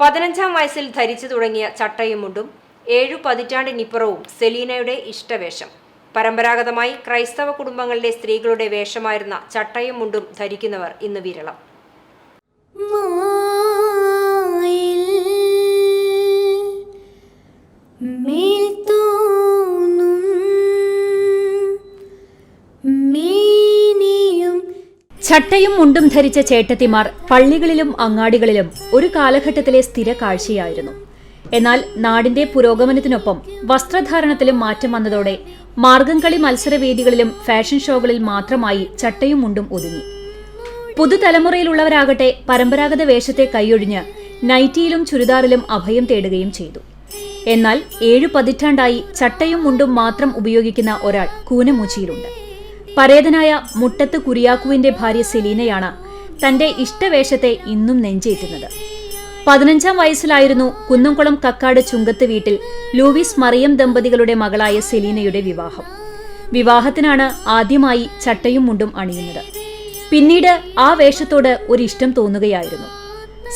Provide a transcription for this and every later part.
പതിനഞ്ചാം വയസ്സിൽ ധരിച്ചു തുടങ്ങിയ ചട്ടയും മുണ്ടും ഏഴു പതിറ്റാണ്ടിനിപ്പുറവും സെലീനയുടെ ഇഷ്ടവേഷം. പരമ്പരാഗതമായി ക്രൈസ്തവ കുടുംബങ്ങളിലെ സ്ത്രീകളുടെ വേഷമായിരുന്ന ചട്ടയും മുണ്ടും ധരിക്കുന്നവർ ഇന്ന് വിരളം. മേൽ ചട്ടയും മുണ്ടും ധരിച്ച ചേട്ടത്തിമാർ പള്ളികളിലും അങ്ങാടികളിലും ഒരു കാലഘട്ടത്തിലെ സ്ഥിര കാഴ്ചയായിരുന്നു. എന്നാൽ നാടിന്റെ പുരോഗമനത്തിനൊപ്പം വസ്ത്രധാരണത്തിലും മാറ്റം വന്നതോടെ മാർഗംകളി മത്സരവേദികളിലും ഫാഷൻ ഷോകളിൽ മാത്രമായി ചട്ടയും മുണ്ടും ഒതുങ്ങി. പുതുതലമുറയിലുള്ളവരാകട്ടെ പരമ്പരാഗത വേഷത്തെ കൈയൊഴിഞ്ഞ് നൈറ്റിയിലും ചുരിദാറിലും അഭയം തേടുകയും ചെയ്തു. എന്നാൽ ഏഴു പതിറ്റാണ്ടായി ചട്ടയും മുണ്ടും മാത്രം ഉപയോഗിക്കുന്ന ഒരാൾ കൂനമൂച്ചിയിലുണ്ട്. പരേതനായ മുട്ടത്ത് കുരിയാക്കുവിന്റെ ഭാര്യ സെലീനയാണ് തന്റെ ഇഷ്ടവേഷത്തെ ഇന്നും നെഞ്ചേറ്റുന്നത്. പതിനഞ്ചാം വയസ്സിലായിരുന്നു കുന്നംകുളം കക്കാട് ചുങ്കത്ത് വീട്ടിൽ ലൂവിസ് മറിയം ദമ്പതികളുടെ മകളായ സെലീനയുടെ വിവാഹം. വിവാഹത്തിനാണ് ആദ്യമായി ചട്ടയും മുണ്ടും അണിയുന്നത്. പിന്നീട് ആ വേഷത്തോട് ഒരിഷ്ടം തോന്നുകയായിരുന്നു.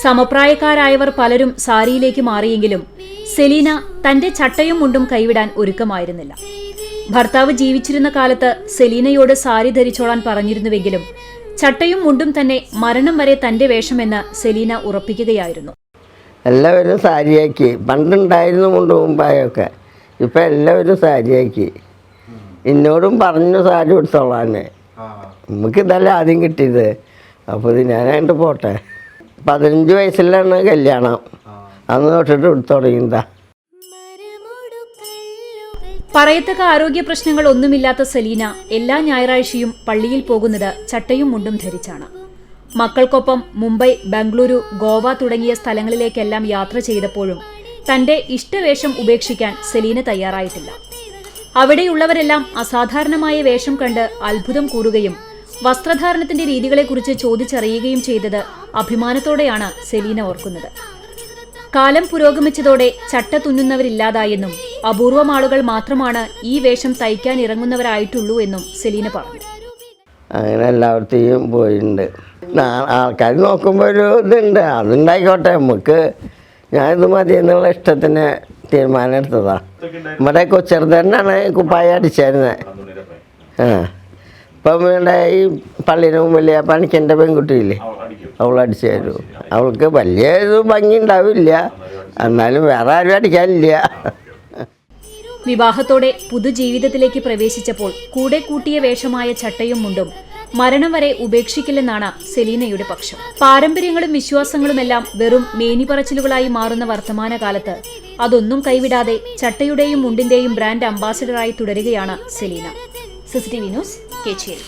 സമപ്രായക്കാരായവർ പലരും സാരിയിലേക്ക് മാറിയെങ്കിലും സെലീന തന്റെ ചട്ടയും മുണ്ടും കൈവിടാൻ ഒരുക്കമായിരുന്നില്ല. ഭർത്താവ് ജീവിച്ചിരുന്ന കാലത്ത് സെലീനയോട് സാരി ധരിച്ചോളാൻ പറഞ്ഞിരുന്നുവെങ്കിലും ചട്ടയും മുണ്ടും തന്നെ മരണം വരെ തന്റെ വേഷമെന്ന് സെലീന ഉറപ്പിക്കുകയായിരുന്നു. എല്ലാവരും സാരിയാക്കി. പണ്ടുണ്ടായിരുന്നു മുണ്ട് മുമ്പായൊക്കെ. ഇപ്പം എല്ലാവരും സാരിയാക്കി. എന്നോടും പറഞ്ഞു സാരി എടുത്തോളാന്ന് നമുക്ക് ഇതല്ല ആദ്യം കിട്ടിയത്? അപ്പോൾ ഇത് ഞാനായിട്ട് പോട്ടെ. പതിനഞ്ച് വയസ്സിലാണ് കല്യാണം. അന്ന് തൊട്ടിട്ട് എടുത്തു തുടങ്ങിയതാ. മരമോടു കല്ലുകൾ പറയത്തക്ക ആരോഗ്യ പ്രശ്നങ്ങൾ ഒന്നുമില്ലാത്ത സെലീന എല്ലാ ഞായറാഴ്ചയും പള്ളിയിൽ പോകുന്നത് ചട്ടയും മുണ്ടും ധരിച്ചാണ്. മക്കൾക്കൊപ്പം മുംബൈ ബംഗളൂരു ഗോവ തുടങ്ങിയ സ്ഥലങ്ങളിലേക്കെല്ലാം യാത്ര ചെയ്തപ്പോഴും തന്റെ ഇഷ്ടവേഷം ഉപേക്ഷിക്കാൻ സെലീന തയ്യാറായിട്ടില്ല. അവിടെയുള്ളവരെല്ലാം അസാധാരണമായ വേഷം കണ്ട് അത്ഭുതം കൂറുകയും വസ്ത്രധാരണത്തിന്റെ രീതികളെക്കുറിച്ച് ചോദിച്ചറിയുകയും ചെയ്തത് അഭിമാനത്തോടെയാണ് സെലീന ഓർക്കുന്നത്. കാലം പുരോഗമിച്ചതോടെ ചട്ട തുന്നുന്നവരില്ലാതായെന്നും അപൂർവം ആളുകൾ മാത്രമാണ് ഈ വേഷം തയ്ക്കാൻ ഇറങ്ങുന്നവരായിട്ടുള്ളൂ എന്നും സെലീന പറഞ്ഞു. അങ്ങനെ എല്ലായിടത്തെയും പോയിട്ടുണ്ട് ആൾക്കാർ നോക്കുമ്പോൾ ഒരു ഇതുണ്ട്. അതുണ്ടായിക്കോട്ടെ നമുക്ക് ഞാനിത് മതി എന്നുള്ള ഇഷ്ടത്തിന് തീരുമാനം എടുത്തതാ. നമ്മുടെ കൊച്ചെറുതന്നാണ് കുപ്പായ അടിച്ചായിരുന്നത് ആ. ഇപ്പം ഇവിടെ ഈ പള്ളിന് മുമ്പിൽ പണിക്കന്റെ പെൺകുട്ടിയില്ലേ? അവൾ അവൾക്ക് വലിയ ഇത് ഭംഗി ഉണ്ടാവില്ല. എന്നാലും വേറെ ആരും അടിക്കാനില്ല. വിവാഹത്തോടെ പുതുജീവിതത്തിലേക്ക് പ്രവേശിച്ചപ്പോൾ കൂടെ കൂട്ടിയ വേഷമായ ചട്ടയും മുണ്ടും മരണം വരെ ഉപേക്ഷിക്കില്ലെന്നാണ് സെലീനയുടെ പക്ഷം പാരമ്പര്യങ്ങളും വിശ്വാസങ്ങളുമെല്ലാം വെറും മേനിപ്പറച്ചിലുകളായി മാറുന്ന വർത്തമാനകാലത്ത് അതൊന്നും കൈവിടാതെ ചട്ടയുടെയും മുണ്ടിന്റെയും ബ്രാൻഡ് അംബാസിഡറായി തുടരുകയാണ് സെലീന സിസിടിവി ന്യൂസ് കേച്ചേരി